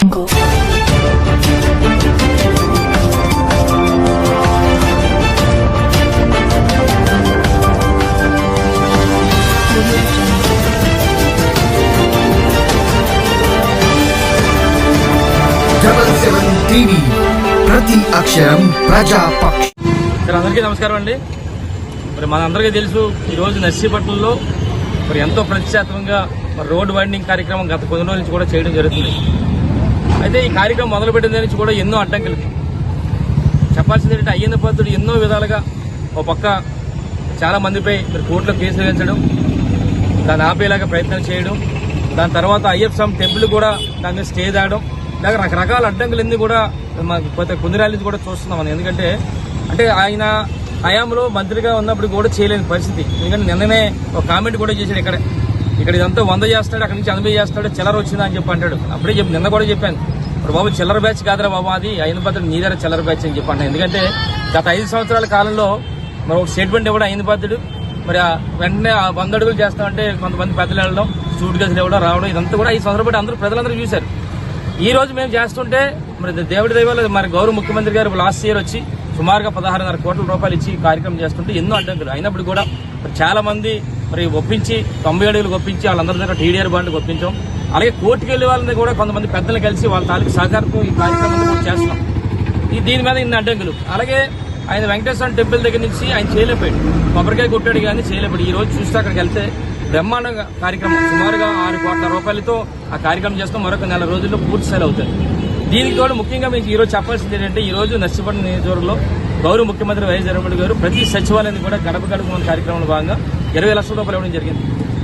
Jungle. Audio Jungle. Double seven TV ప్రతి అక్షరం ప్రజాపక్ష sir అందరికీ నమస్కారం అండి మరి మనందరికీ తెలుసు ఈరోజు నర్సీపట్నంలో మరి ఎంతో ప్రతిష్టాత్మకంగా మరి రోడ్ వైండింగ్ కార్యక్రమం గత కొన్ని రోజుల నుంచి కూడా చేయడం జరుగుతుంది అయితే ఈ కార్యక్రమం మొదలుపెట్టిన దగ్గర నుంచి కూడా ఎన్నో అడ్డంకులు. చెప్పాల్సింది ఏంటంటే అయ్యన్న పాత్రుడు ఎన్నో విధాలుగా ఒక పక్క చాలా మందిపై మీరు కోర్టులో కేసులు వేయించడం దాన్ని ఆపేలాగా ప్రయత్నం చేయడం దాని తర్వాత అయ్యప్ప స్వామి టెంపుల్ కూడా దాని మీద స్టే దాడడం ఇలాగ రకరకాల అడ్డంకులన్నీ కూడా మాకు కొత్త కూడా చూస్తున్నాం మనం. ఎందుకంటే అంటే ఆయన హయాంలో మంత్రిగా ఉన్నప్పుడు కూడా చేయలేని పరిస్థితి. ఎందుకంటే నిన్ననే ఒక కామెంట్ కూడా చేశాడు ఇక్కడ. ఇక్కడ ఇదంతా వంద చేస్తాడు అక్కడి నుంచి ఎనభై చేస్తాడు చిల్లర వచ్చిందా అని చెప్పి అంటాడు. అప్పుడే చెప్పి నిన్న కూడా చెప్పాను. ఇప్పుడు బాబు చిల్లర బ్యాచ్ కాదురా బాబు అది అయిన పద్ధతి నీ దగ్గర చిల్లర బ్యాచ్ అని చెప్పి అంటాను ఎందుకంటే గత ఐదు సంవత్సరాల కాలంలో మరి ఒక స్టేట్మెంట్ ఇవ్వడం అయిన పద్ధతుడు మరి ఆ వెంటనే ఆ వంద అడుగులు చేస్తామంటే కొంతమంది పెద్దలు వెళ్ళడం సూట్ గదులు ఇవ్వడం రావడం ఇదంతా కూడా ఈ సందర్భంలో అందరూ ప్రజలందరూ చూశారు. ఈ రోజు మేము చేస్తుంటే మరి దేవుడి దైవాలు మరి గౌరవ ముఖ్యమంత్రి గారు లాస్ట్ ఇయర్ వచ్చి సుమారుగా పదహారున్నర కోట్ల రూపాయలు ఇచ్చి కార్యక్రమం చేస్తుంటే ఎన్నో అడ్డంకులు. అయినప్పుడు కూడా చాలా మంది మరి ఒప్పించి తొంభై అడుగులు ఒప్పించి వాళ్ళందరి దగ్గర టీడీఆర్ బాండ్కి ఒప్పించాం. అలాగే కోర్టుకు వెళ్ళే వాళ్ళని కూడా కొంతమంది పెద్దలు కలిసి వాళ్ళ తాలూకు సహకారంతో ఈ కార్యక్రమం కూడా చేస్తున్నాం. ఈ దీని మీద ఇన్ని అడ్డంకులు. అలాగే ఆయన వెంకటేశ్వర టెంపుల్ దగ్గర నుంచి ఆయన చేయలేకపోయాడు. కొబ్బరికాయ కొట్టాడు కానీ చేయలేపాడు ఈ రోజు చూస్తే అక్కడికి వెళ్తే బ్రహ్మాండ కార్యక్రమం. సుమారుగా ఆరు కోట్ల రూపాయలతో ఆ కార్యక్రమం చేస్తాం మరొక నెల రోజుల్లో పూర్తి సేల్ అవుతుంది. దీనికి తోడు ముఖ్యంగా మీకు ఈరోజు చెప్పాల్సింది ఏంటంటే ఈ రోజు నర్సీపట్నం నియోజకవర్గంలో గౌరవ ముఖ్యమంత్రి వైఎస్ జగన్మోహన్ గారు ప్రతి సచివాలయాన్ని కూడా గడప గడప కార్యక్రమంలో భాగంగా ఇరవై లక్షల రూపాయలు ఇవ్వడం జరిగింది.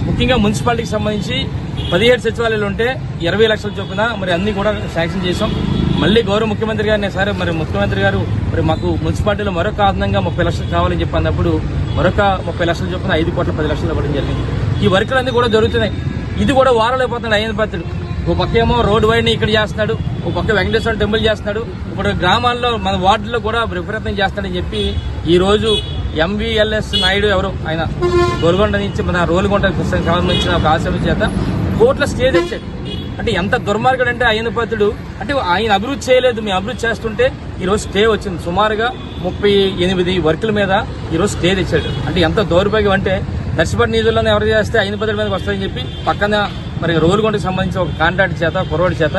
ముఖ్యంగా మున్సిపాలిటీకి సంబంధించి పదిహేడు సచివాలయాలు ఉంటే ఇరవై లక్షల చొప్పున మరి అన్ని కూడా శాంక్షన్ చేసాం మళ్ళీ గౌరవ ముఖ్యమంత్రి గారిని సరే మరి ముఖ్యమంత్రి గారు మరి మాకు మున్సిపాలిటీలో మరొక అదనంగా ముప్పై లక్షలు కావాలని చెప్పి అన్నప్పుడు మరొక ముప్పై లక్షల చొప్పున ఐదు కోట్ల పది లక్షలు ఇవ్వడం జరిగింది. ఈ వర్కులన్నీ కూడా జరుగుతున్నాయి. ఇది కూడా వారాలు అయిపోతున్నాడు అయ్యన ఒక పక్క ఏమో రోడ్ వైడ్ని ఇక్కడ చేస్తున్నాడు ఒక పక్క వెంకటేశ్వర టెంపుల్ చేస్తున్నాడు ఇప్పుడు గ్రామాల్లో మన వార్డులో కూడా విపరీతం చేస్తాడని చెప్పి ఈ రోజు ఎంవీఎల్ఎస్ నాయుడు ఎవరు? ఆయన గోల్గొండ నుంచి మన రోలుగొండ సంబంధించిన ఒక ఆశ్రమం చేత కోట్ల స్టే తెచ్చాడు. అంటే ఎంత దుర్మార్గుడు అంటే ఆయన పతుడు. అంటే ఆయన అభివృద్ధి చేయలేదు మేము అభివృద్ధి చేస్తుంటే ఈరోజు స్టే వచ్చింది. సుమారుగా ముప్పై ఎనిమిది వర్కుల మీద ఈరోజు స్టే తెచ్చాడు. అంటే ఎంత దౌర్భాగ్యం అంటే నర్సిపట్ నిధులను ఎవరు చేస్తే అయిన పదుల మీద వస్తాయని చెప్పి పక్కన మరి రోలుగొండకి సంబంధించిన ఒక కాంట్రాక్ట్ చేత కుర్రోడి చేత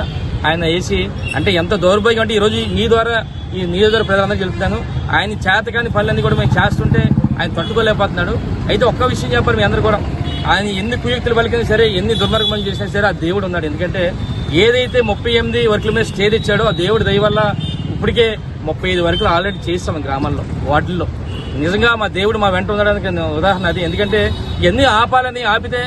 ఆయన వేసి అంటే ఎంత దౌర్భాగ్యం అంటే ఈరోజు నీ ద్వారా ఈ నియోజకవర్గ ప్రజలందరూ చెప్తాను ఆయన చేతకాని పనులన్నీ కూడా మేము చేస్తుంటే ఆయన తట్టుకోలేకపోతున్నాడు. అయితే ఒక్క విషయం చెప్పారు మీ అందరూ కూడా. ఆయన ఎన్ని కుయుక్తులు పలికినా సరే ఎన్ని దుర్మార్గం చేసినా సరే ఆ దేవుడు ఉన్నాడు. ఎందుకంటే ఏదైతే ముప్పై ఎనిమిది వర్కుల మీద స్టేజ్ ఇచ్చాడో ఆ దేవుడి దయ వల్ల ఇప్పటికే ముప్పై ఐదు వర్కులు ఆల్రెడీ చేస్తాం గ్రామాల్లో వాటిల్లో నిజంగా మా దేవుడు మా వెంట ఉండడానికి ఉదాహరణ అది. ఎందుకంటే ఎన్ని ఆపాలని ఆపితే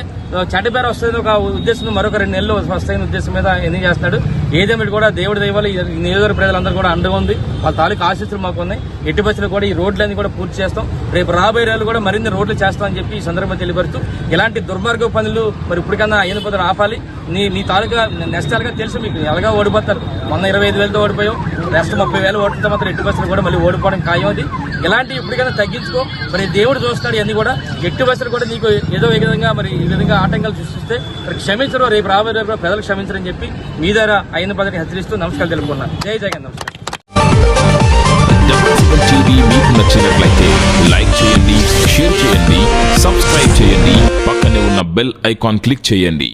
చెడ్డ పేరు వస్తుంది ఒక ఉద్దేశం మరొక రెండు నెలలు వస్తాయని ఉద్దేశం మీద ఎన్ని చేస్తున్నాడు ఏదేమిటి కూడా దేవుడి దైవాలు ఈ నియోజకవర్గ ప్రజలందరూ కూడా అండగా ఉంది. వాళ్ళ తాలూకు ఆశీస్సులు మాకు ఉన్నాయి. ఎట్టి బస్సులు కూడా ఈ రోడ్లన్నీ కూడా పూర్తి చేస్తాం. రేపు రాబోయే రోజులు కూడా మరిన్ని రోడ్లు చేస్తామని చెప్పి ఈ సందర్భంగా తెలియపరుస్తూ ఇలాంటి దుర్మార్గ పనులు మరి ఇప్పటికన్నా అయిన పదవి ఆపాలి. నీ నీ తాలూకా నష్టాలుగా తెలుసు మీకు. ఎలాగా ఓడిపోతారు? మొన్న ఇరవై ఐదు వేలతో ఓడిపోయాం. నెక్స్ట్ ముప్పై వేలు ఓట్లతో మాత్రం ఎట్టి బస్సులు కూడా మళ్ళీ ఓడిపోవడం ఖాయం అది. ఎలాంటి ఇప్పటికైనా తగ్గించుకో. మరి దేవుడు చూస్తాడు ఇవన్నీ కూడా. ఎట్టి బస్సులు కూడా నీకు ఏదో ఈ విధంగా మరి ఈ విధంగా ఆటంకాలు సృష్టిస్తే మరి క్షమించరు. రేపు రాబోయే రేపు ప్రజలు క్షమించరని చెప్పి మీ ద్వారా అయిన పదవిని హెచ్చరిస్తూ నమస్కారం తెలుపుకున్నాను జై జగన్ నమస్కారం. టీవీ మీకు నచ్చినట్లయితే లైక్ చేయండి షేర్ చేయండి సబ్స్క్రైబ్ చేయండి. పక్కనే ఉన్న బెల్ ఐకాన్ క్లిక్ చేయండి.